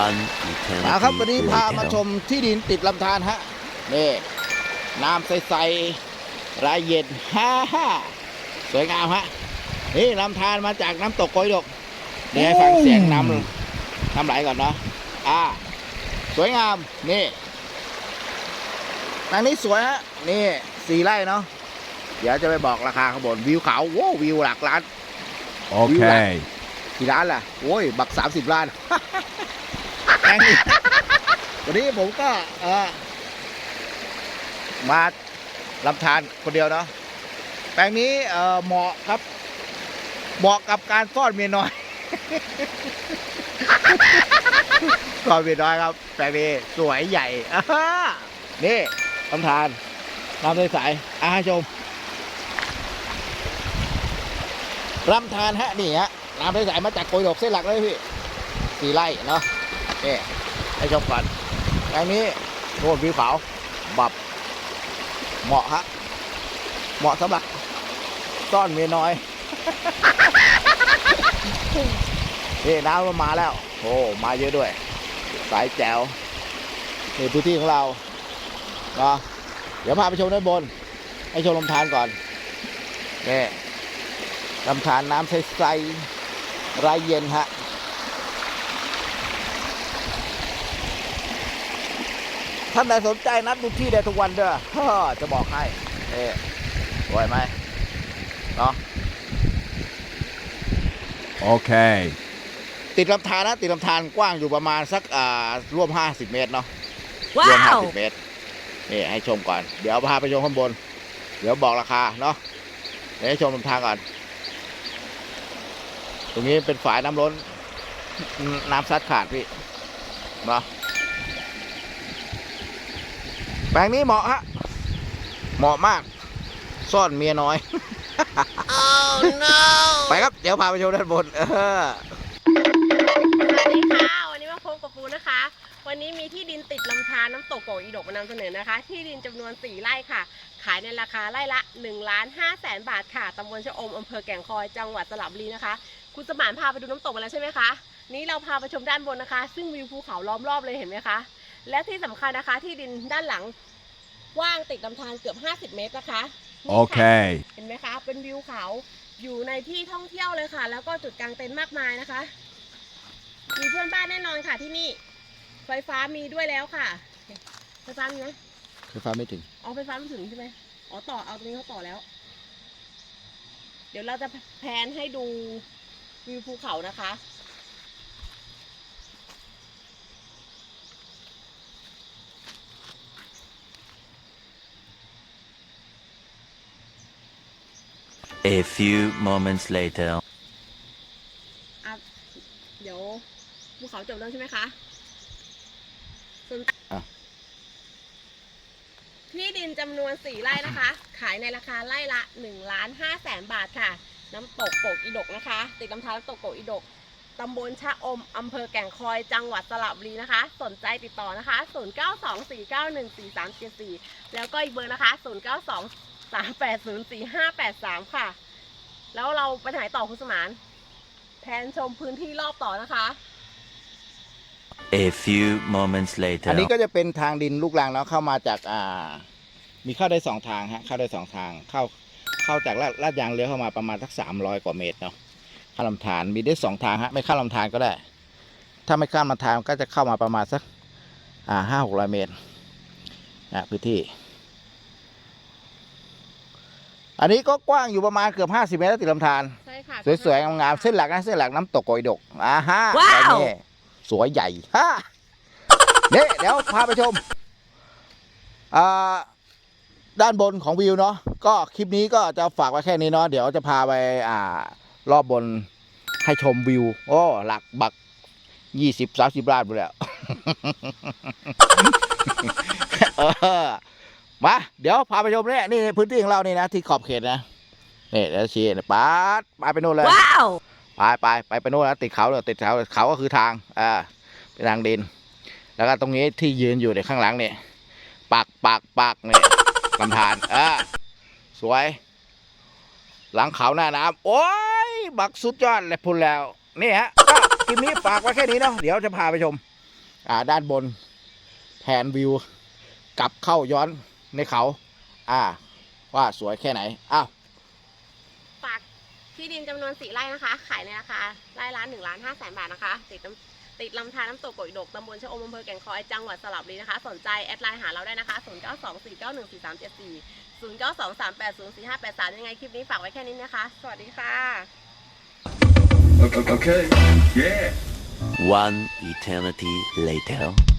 One eternity มาครับวันนี้พามา later. ชมที่ดินติดลำธารฮะนี่น้ำใสๆรายเย็นฮ่าฮ่าสวยงามฮะนี่ลำธารมาจากน้ำตกโกยดกเดี๋ยวให้ฟังเสียงน้ำน้ำไหลก่อนเนาะอ่า สวยงามนี่ทางนี้สวยฮะนี่สี่ไร่เนาะเดี๋ยวจะไปบอกราคาข้างบนวิวเขาโว้วิวหลักล้าน Okay. กี่ล้านล่ะโอ้ย บักสามสิบล้าน แพงวันนี้ผมก็เออมาลำธารคนเดียวเนาะแปลงนี้เออเหมาะครับ เหมาะกับการซ่อนเมียน้อยซ่อนเมียน้อยครับ แปลงนี้สวยใหญ่นี่ลำธารน้ำใสๆอ่าให้ชมลำธารฮะนี่ฮะน้ำใสๆมาจากโกยดกเส้นหลักเลยพี่สี่ไร่เนาะ นี่ให้ชมก่อนแปลงนี้โน่นวิวเขาบับ เหมาะฮะเหมาะสำหรับซ่อนเมียน้อย นี่น้ำมันมาแล้ว โอ้มาเยอะด้วย สายแจวนี่พื้นที่ของเราเนาะเดี๋ยวพาไปชมด้านบน ให้ชมลำธารก่อนนี่ลำธารน้ำใสๆไรเย็นฮะ ท่านใดสนใจนัดดูที่ได้ทุกวันเด้อฮ่าจะบอกให้เอ๊สวยไหมเนาะ Okay. ติดลำธารนะติดลำธารกว้างอยู่ประมาณสักอ่าร่วม 50 เมตรเนาะรวม Wow! 50 เมตรนี่ให้ชมก่อน เดี๋ยวพาไปชมข้างบน เดี๋ยวบอกราคาเนาะเดี๋ยวให้ชมลำธารก่อน ตรงนี้เป็นฝายน้ำล้น น้ำซัดขาดพี่เนาะ แปลงนี้เหมาะฮะ เหมาะมาก ซ่อนเมียน้อย Oh no! ไปครับ เดี๋ยวพาไปชมด้านบน เออ สวัสดีค่ะ วันนี้มาพบกับปูนะคะ วันนี้มีที่ดินติดลำธารน้ำตกโกอีดกมานำเสนอนะคะ ที่ดินจำนวน 4 ไร่ค่ะ ขายในราคาไร่ละ1ล้าน5แสนบาทค่ะตำบลชะอมอำเภอแก่งคอยจังหวัดสระบุรีนะคะ คุณสมานพาไปดูน้ำตกมาแล้วใช่ไหมคะ นี้เราพาไปชมด้านบนนะคะ ซึ่งวิวภูเขาล้อมรอบเลยเห็นไหมคะ และที่สำคัญนะคะที่ดินด้านหลังกว้างติดลำธารเกือบ 50 เมตรนะคะนี่ค่ะ Okay. เห็นไหมคะ เป็นวิวเขาอยู่ในที่ท่องเที่ยวเลยค่ะ แล้วก็จุดกางเต็นท์มากมายนะคะ มีเพื่อนบ้านแน่นอนค่ะที่นี่ ไฟฟ้ามีด้วยแล้วค่ะ ไฟฟ้ามีไหมไฟฟ้าไม่ถึง อ๋อไฟฟ้าไม่ถึงใช่ไหมอ๋อต่อเอาตรงนี้เขาต่อแล้ว เดี๋ยวเราจะแพนให้ดูวิวภูเขานะคะ A few moments later. อะเดี๋ยวภูเขาจบแล้วใช่ไหมคะส่วนอะ ที่ดินจำนวนสี่ไร่นะคะ ขายในราคาไร่ละ1นึ่งล้านห้าแสนบาทค่ะ น้ำตกโกกอีดกนะคะ ติดลำธารน้ำตกโกกอีดกตำบลชะอม อำเภอแก่งคอย จังหวัดสระบุรีนะคะ สนใจติดต่อนะคะ 0924914374 แล้วก็อีกเบอร์นะคะ 0923804583ค่ะ แล้วเราไปไหนต่อคุณสมาน แผนชมพื้นที่รอบต่อนะคะ A few moments อัน later. นี้ก็จะเป็นทางดินลูกรังเนาะเข้ามาจากอ่า มีเข้าได้สองทางฮะเข้าได้สองทางเข้าเข้าจากลาดลาดยางเลี้ยวเข้ามาประมาณสักสามร้อยกว่าเมตรเนาะข้ามลำธารมีได้สองทางฮะไม่ข้ามลำธารก็ได้ ถ้าไม่ข้ามลำธารก็จะเข้ามาประมาณสักอ่าห้าหกร้อยเมตรนะพื้นที่ อันนี้ก็กว้างอยู่ประมาณเกือบห้าสิบเมตรแล้วติดลำธารใช่ค่ะสวยๆงามๆเส้นหลักนะเส้นหลักน้ำตกโกยดกอ่าฮะว้าวแบบนี้สวยใหญ่ฮะนี่เดี๋ยวพาไปชมอ่าด้านบนของวิวเนาะก็คลิปนี้ก็จะฝากไว้แค่นี้เนาะเดี๋ยวจะพาไปอ่ารอบบนให้ชมวิว โอ้หลักบักยี่สิบสามสิบล้านไปแล้วเออ มาเดี๋ยวพาไปชมเนี่ยนี่พื้นที่ของเรานี่นะที่ขอบเขตนะนี่เดี๋ยวชี้นะปาดไปไปโน่นเลย Wow! ไปไปไปไปโน่นแล้วติดเขาเลยติดเขาเขาก็คือทางอ่าเป็นทางดิน แล้วก็ตรงนี้ที่ยืนอยู่ในยข้างหลังเนี่ยปากปากปากเนี่ยลำธารอ่าสวย หลังเขาหน้าน้ำโอ้ยบักสุดยอดเลยพูดแล้วนี่ฮะก็คลิปนี้ฝากไว้แค่นี้เนาะเดี๋ยวจะพาไปชม อ่าด้านบนแผนวิว กลับเข้าย้อน ในเขา อ่า ว่าสวยแค่ไหน อ้าว ฝากที่ดินจำนวนสี่ไร่นะคะ ขายในราคาไร่ละหนึ่งล้านห้าแสนบาทนะคะ ติดน้ำติดลำธารน้ำตกโกยดกตำบลชะอมอำเภอแก่งคอย จังหวัดสระบุรีนะคะ สนใจแอดไลน์หาเราได้นะคะ 0 9 2 4 9 1 4 3 7 4 0 9 2 3 8 0 4 5 8 3 ยังไงคลิปนี้ฝากไว้แค่นี้นะคะ สวัสดีค่ะ Okay. okay. Yeah. One eternity later.